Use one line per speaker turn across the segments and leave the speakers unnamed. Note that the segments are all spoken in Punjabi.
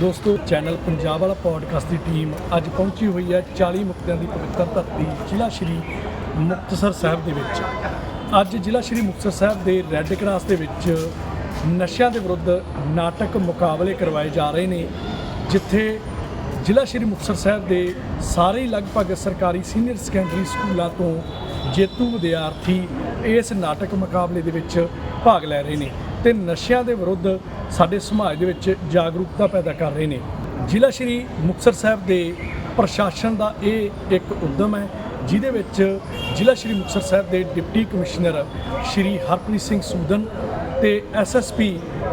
ਦੋਸਤੋ, ਚੈਨਲ ਪੰਜਾਬ ਵਾਲਾ ਪੋਡਕਾਸਟ ਦੀ ਟੀਮ ਅੱਜ ਪਹੁੰਚੀ ਹੋਈ ਹੈ 40 ਮੁਕਤਿਆਂ ਦੀ ਪਵਿੱਤਰ ਧਰਤੀ, ਜ਼ਿਲ੍ਹਾ ਸ਼੍ਰੀ ਮੁਕਤਸਰ ਸਾਹਿਬ ਦੇ ਵਿੱਚ। ਅੱਜ ਜ਼ਿਲ੍ਹਾ ਸ਼੍ਰੀ ਮੁਕਤਸਰ ਸਾਹਿਬ ਦੇ ਰੈੱਡ ਕਰਾਸ ਦੇ ਵਿੱਚ ਨਸ਼ਿਆਂ ਦੇ ਵਿਰੁੱਧ ਨਾਟਕ ਮੁਕਾਬਲੇ ਕਰਵਾਏ ਜਾ ਰਹੇ ਨੇ, ਜਿੱਥੇ ਜ਼ਿਲ੍ਹਾ ਸ਼੍ਰੀ ਮੁਕਤਸਰ ਸਾਹਿਬ ਦੇ ਸਾਰੇ ਲਗਭਗ ਸਰਕਾਰੀ ਸੀਨੀਅਰ ਸੈਕੰਡਰੀ ਸਕੂਲਾਂ ਤੋਂ ਜੇਤੂ ਵਿਦਿਆਰਥੀ ਇਸ ਨਾਟਕ ਮੁਕਾਬਲੇ ਦੇ ਵਿੱਚ ਭਾਗ ਲੈ ਰਹੇ ਨੇ। ਤੇ ਨਸ਼ਿਆਂ ਦੇ ਵਿਰੁੱਧ ਸਾਡੇ ਸਮਾਜ ਦੇ ਵਿੱਚ ਜਾਗਰੂਕਤਾ ਪੈਦਾ ਕਰ ਰਹੇ ਨੇ। ਜ਼ਿਲ੍ਹਾ ਸ਼੍ਰੀ ਮੁਕਤਸਰ ਸਾਹਿਬ ਦੇ ਪ੍ਰਸ਼ਾਸਨ ਦਾ ਇਹ ਇੱਕ ਉਦਮ ਹੈ, ਜਿਹਦੇ ਵਿੱਚ ਜ਼ਿਲ੍ਹਾ ਸ਼੍ਰੀ ਮੁਕਤਸਰ ਸਾਹਿਬ ਦੇ ਡਿਪਟੀ ਕਮਿਸ਼ਨਰ ਸ਼੍ਰੀ ਹਰਪ੍ਰੀਤ ਸਿੰਘ ਸੂਦਨ ਤੇ ਐਸਐਸਪੀ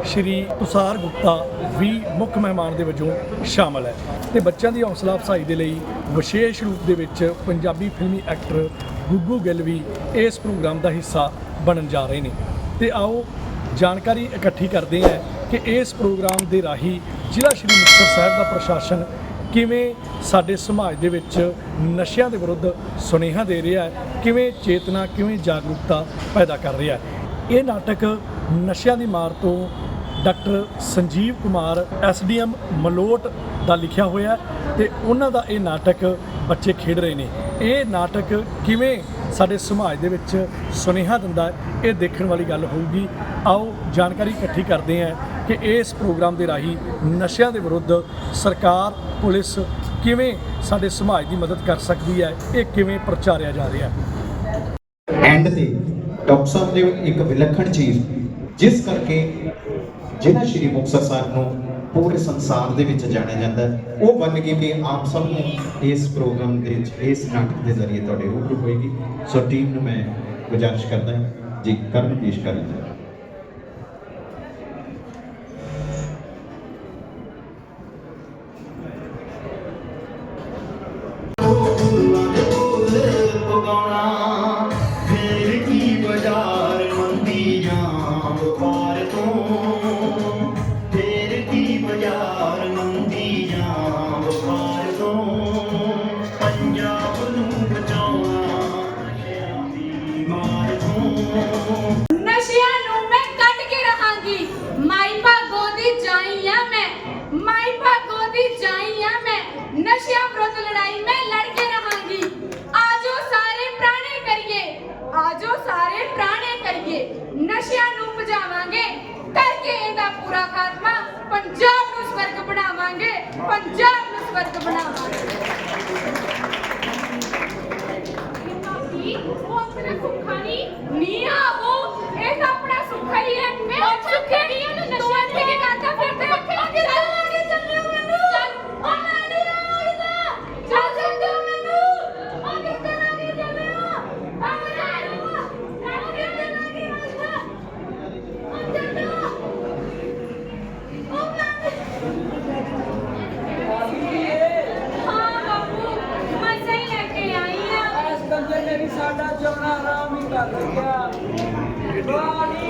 ਸ਼੍ਰੀ ਤੁਸਾਰ ਗੁਪਤਾ ਵੀ ਮੁੱਖ ਮਹਿਮਾਨ ਦੇ ਵਜੋਂ ਸ਼ਾਮਲ ਹੈ। ਤੇ ਬੱਚਿਆਂ ਦੀ ਹੌਸਲਾ ਅਫਸਾਈ ਦੇ ਲਈ ਵਿਸ਼ੇਸ਼ ਰੂਪ ਦੇ ਵਿੱਚ ਪੰਜਾਬੀ ਫਿਲਮੀ ਐਕਟਰ ਗੁੱਗੂ ਗਿੱਲ ਵੀ ਇਸ ਪ੍ਰੋਗਰਾਮ ਦਾ ਹਿੱਸਾ ਬਣਨ ਜਾ ਰਹੇ ਨੇ। ਤੇ ਆਓ ਜਾਣਕਾਰੀ ਇਕੱਠੀ ਕਰਦੇ ਹਾਂ ਕਿ ਇਸ ਪ੍ਰੋਗਰਾਮ ਦੇ ਰਾਹੀਂ ਜ਼ਿਲ੍ਹਾ ਸ਼੍ਰੀ ਮੁਕਤਸਰ ਸਾਹਿਬ ਦਾ ਪ੍ਰਸ਼ਾਸਨ ਕਿਵੇਂ ਸਾਡੇ ਸਮਾਜ ਦੇ ਵਿੱਚ ਨਸ਼ਿਆਂ ਦੇ ਵਿਰੁੱਧ ਸੁਨੇਹਾ ਦੇ ਰਿਹਾ ਹੈ, ਕਿਵੇਂ ਚੇਤਨਾ, ਕਿਵੇਂ ਜਾਗਰੂਕਤਾ ਪੈਦਾ ਕਰ ਰਿਹਾ ਹੈ। ਇਹ ਨਾਟਕ ਨਸ਼ਿਆਂ ਦੀ ਮਾਰ ਤੋਂ ਡਾਕਟਰ ਸੰਜੀਵ ਕੁਮਾਰ ਐਸਡੀਐਮ ਮਲੋਟ ਦਾ ਲਿਖਿਆ ਹੋਇਆ ਹੈ ਤੇ ਉਹਨਾਂ ਦਾ ਇਹ ਨਾਟਕ ਬੱਚੇ ਖੇਡ ਰਹੇ ਨੇ। ਇਹ ਨਾਟਕ ਕਿਵੇਂ ਸਾਡੇ ਸਮਾਜ ਦੇ ਵਿੱਚ ਸੁਨੇਹਾ ਦਿੰਦਾ ਇਹ ਦੇਖਣ ਵਾਲੀ ਗੱਲ ਹੋਊਗੀ। ਆਓ ਜਾਣਕਾਰੀ ਇਕੱਠੀ ਕਰਦੇ ਹਾਂ ਕਿ ਇਸ ਪ੍ਰੋਗਰਾਮ ਦੇ ਰਾਹੀਂ ਨਸ਼ਿਆਂ ਦੇ ਵਿਰੁੱਧ ਸਰਕਾਰ, ਪੁਲਿਸ ਕਿਵੇਂ ਸਾਡੇ ਸਮਾਜ ਦੀ ਮਦਦ ਕਰ ਸਕਦੀ ਹੈ, ਇਹ ਕਿਵੇਂ ਪ੍ਰਚਾਰਿਆ ਜਾ ਰਿਹਾ ਹੈ।
ਐਂਡ ਤੇ ਡਾਕਟਰ ਸਾਹਿਬ ਨੇ ਇੱਕ ਵਿਲੱਖਣ ਚੀਜ਼, ਜਿਸ ਕਰਕੇ ਜਿਹੜਾ ਸ਼੍ਰੀ ਮੁਕਤਸਰ ਸਾਹਿਬ ਨੂੰ ਪੂਰੇ ਸੰਸਾਰ ਦੇ ਵਿੱਚ ਜਾਣਿਆ ਜਾਂਦਾ ਉਹ ਬਣ ਗਈ ਕਿ ਆਪ ਸਭ ਨੂੰ ਇਸ ਪ੍ਰੋਗਰਾਮ ਦੇ ਇਸ ਨਾਟਕ ਦੇ ਜ਼ਰੀਏ ਤੁਹਾਡੇ ਰੂਬਰੂ ਹੋਏਗੀ। ਸੋ ਟੀਮ ਨੂੰ ਮੈਂ ਗੁਜ਼ਾਰਿਸ਼ ਕਰਦਾ ਜੀ, ਕਰਨ ਪੇਸ਼ ਕਰੀ
ਦੀ
ਜਾਈ ਆ ਮੈਂ। ਨਸ਼ਿਆਂ ਵਿਰੁੱਧ ਲੜਾਈ, ਮੈਂ ਲੜ ਕੇ ਰਹਾਂਗੀ। ਆਜੋ ਸਾਰੇ ਪ੍ਰਾਣੇ ਕਰੀਏ। ਆਜੋ ਸਾਰੇ ਪ੍ਰਾਣੇ ਕਰੀਏ। ਨਸ਼ਿਆਂ ਨੂੰ ਭਜਾਵਾਂਗੇ। ਕਰਕੇ ਇਹਦਾ ਪੂਰਾ ਖਾਤਮਾ। ਪੰਜਾਬ ਨੂੰ ਸਵਰਗ ਬਣਾਵਾਂਗੇ। ਪੰਜਾਬ ਨੂੰ ਸਵਰਗ ਬਣਾਵਾਂਗੇ।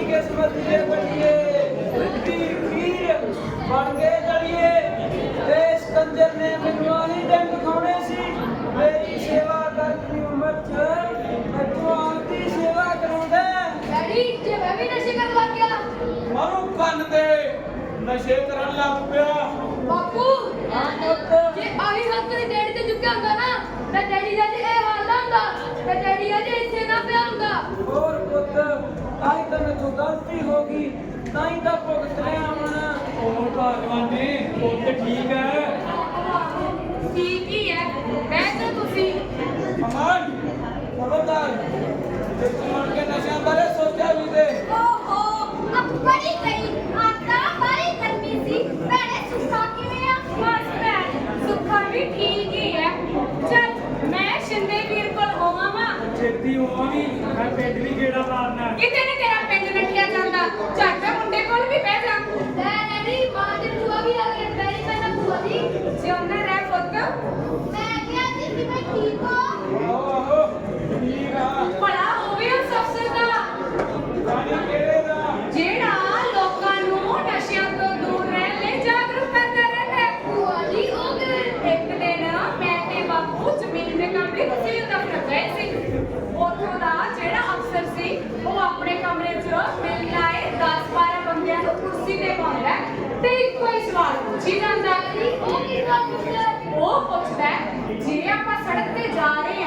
ਕਿਸਮਤ ਦੇ ਬਣੀਏ ਬਣ ਗਏ ਤੇ ਨੇ ਮੈਨੂੰ ਆਹੀ ਸੀ। ਮੇਰੀ ਸੇਵਾ ਕਰਨ ਦੀ ਉਮਰ ਚ ਤੇ ਤੂੰ ਆਪਦੀ ਸੇਵਾ ਕਰਾਉਂਦਾ
ਡੈਡੀ ਜੇ ਮੈਂ ਵੀ ਨਸ਼ੇ ਕਰਨ ਲੱਗ ਗਿਆ।
ਮਾਰੂ ਕੰਨ ਦੇ ਨਸ਼ੇ ਕਰਨ ਲੱਗ ਪਿਆ।
ਬਾਪੂ
ਹਾਂ ਪੁੱਤ
ਜੇ ਆਹੀ ਹੱਥ ਤੇ ਡੈਡੀ ਤੇ ਹੁੰਦਾ ਨਾ ਤਾਂ ਡੈਡੀ ਦਾ ਤੇ ਤੇ ਡੈਡੀ ਅਜੇ ਇੱਥੇ ਨਾ ਪਿਆ ਹੁੰਦਾ।
ਹੋਰ ਪੁੱਤ ਆਈ ਤਾਂ ਮੈਨੂੰ ਗਲਤੀ ਹੋ ਗਈ ਤਾਂ ਹੀ ਤਾਂ ਭੁਗਤ ਰਿਹਾ ਹੁਣ ਹੋਰ ਭਗਵਾਨੇ ਪੁੱਤ ਠੀਕ ਹੈ?
ਠੀਕ ਹੀ ਹੈ। ਬਹਿ ਜਾਓ ਤੁਸੀਂ।
ਅਮਨ ਖਬਰਦਾਰ ਤੇ ਤੂੰ ਮਨ ਕੇ ਨਸ਼ਿਆਂ ਬਾਰੇ ਸੋਚਿਆ ਵੀ ਤੇ।
ਮੈਂ
ਪਿੰਡ ਵੀ ਗੇੜਾ ਮਾਰਨਾ।
ਕਿਤੇ ਨੇ ਤੇਰਾ ਪਿੰਡ ਨੱਠਿਆ ਜਾਂਦਾ। ਝੱਟ ਮੁੰਡੇ ਕੋਲ ਵੀ ਬਹਿ ਜਾ ਲੈ ਨਦੀ ਮਾਂ ਦੀ ਭੂਆ ਵੀ ਆ ਗਈ ਬੈਰੀ ਮੈਂ ਭੂਆ ਦੀ ਜਿਉਂਦਾ ਰਹਿ ਪੁੱਤ ਮੈਂ ਕਿਹਾ ਸੀ ਕਿ ਮੈਂ ਠੀਕ ਹਾਂ
ਆਹੋ ਠੀਕ ਆ
ਭਲਾ ਹੋਵੇ ਉਸ ਅਫਸਰ ਦਾ
ਪਾਣੀ ਕਿਹੜੇ ਦਾ
ਜਿਹੜਾ ਲੋਕਾਂ ਨੂੰ ਨਸ਼ਿਆਂ ਤੋਂ ਦੂਰ ਰਹਿਣ ਲਈ ਜਾਗਰੂਕ ਕਰਦਾ ਰਹਿੰਦਾ ਹੈ ਭੂਆ ਜੀ ਉਹ ਕਿਵੇਂ ਇੱਕ ਦਿਨ ਮੈਂ ਤੇ ਬਾਪੂ ਜ਼ਮੀਨ ਦੇ ਕੰਮ ਲਈ ਤਹਿਸੀਲ ਦਫ਼ਤਰ ਗਏ ਸੀ ਉੱਥੋਂ ਦਾ ਜਿਹੜਾ ਅਫਸਰ ਸੀ ਉਹ ਆਪਣੇ ਕਮਰੇ 'ਚ ਮਿਲਣ ਆਏ 10 ਪੁੱਛੀ ਜਾਂਦਾ ਕਿ ਉਹ ਕੀ ਗੱਲ ਪੁੱਛਦਾ ਹੈ? ਉਹ ਪੁੱਛਦਾ ਹੈ, ਜੇ ਆਪਾਂ ਸੜਕ ਤੇ ਜਾ ਰਹੇ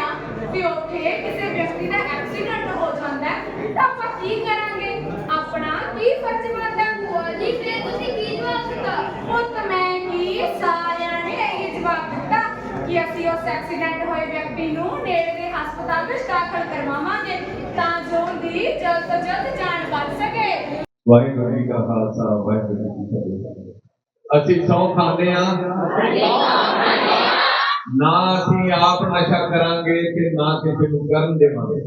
ਆ ਤੇ ਉੱਥੇ ਕਿਸੇ ਵਿਅਕਤੀ ਦਾ ਐਕਸੀਡੈਂਟ ਹੋ ਜਾਂਦਾ ਹੈ, ਤਾਂ ਆਪਾਂ ਕੀ ਕਰਾਂਗੇ? ਆਪਣਾ ਕੀ ਫਰਜ਼ ਬਣਦਾ? ਹੈ ਭੂਆ ਜੀ ਫਿਰ ਤੁਸੀਂ ਕੀ ਜਵਾਬ ਦਿੱਤਾ? ਪੁੱਤ ਮੈਂ ਕੀ? ਸਾਰਿਆਂ ਨੇ ਇਹ ਜਵਾਬ ਦਿੱਤਾ ਕਿ ਅਸੀਂ ਉਸ ਐਕਸੀਡੈਂਟ ਹੋਏ ਵਿਅਕਤੀ ਨੂੰ ਨੇੜੇ ਦੇ ਹਸਪਤਾਲ ਵਿੱਚ ਦਾਖਲ ਕਰਵਾਵਾਂਗੇ ਤਾਂ ਜੋ ਉਹਦੀ ਜਲਦ ਤੋਂ ਜਲਦ ਜਾਨ ਬਚ ਸਕੇ।
ਵਾਹਿਗੁਰੂ ਜੀ ਕਾ ਖਾਲਸਾ ਵਾਹਿਗੁਰੂ ਜੀ ਕੀ ਫਤਿਹ। ਅਸੀਂ ਸੌ ਖਾਂਦੇ ਆ ਆਪ ਨਸ਼ਾ ਕਰਾਂਗੇ ਤੇ ਨਾ ਕਿਸੇ ਨੂੰ ਕਰਨ ਦੇਵਾਂਗੇ।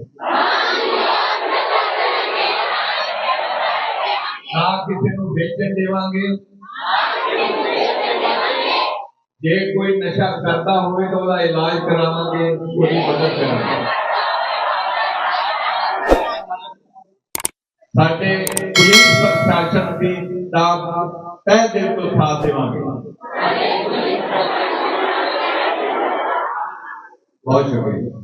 ਨਾ ਕਿਸੇ ਨੂੰ ਵੇਚਣ ਦੇਵਾਂਗੇ। ਜੇ ਕੋਈ ਨਸ਼ਾ ਕਰਦਾ ਹੋਵੇ ਤਾਂ ਉਹਦਾ ਇਲਾਜ ਕਰਾਵਾਂਗੇ, ਉਹਦੀ ਮਦਦ ਕਰਾਂਗੇ। ਸਾਡੇ ਪੁਲਿਸ ਪ੍ਰਸ਼ਾਸਨ ਦੀ ਦਾ ਤਹਿ ਦਿਲ ਤੋਂ ਸਾਥ ਦੇਵਾਂਗੇ। 好几回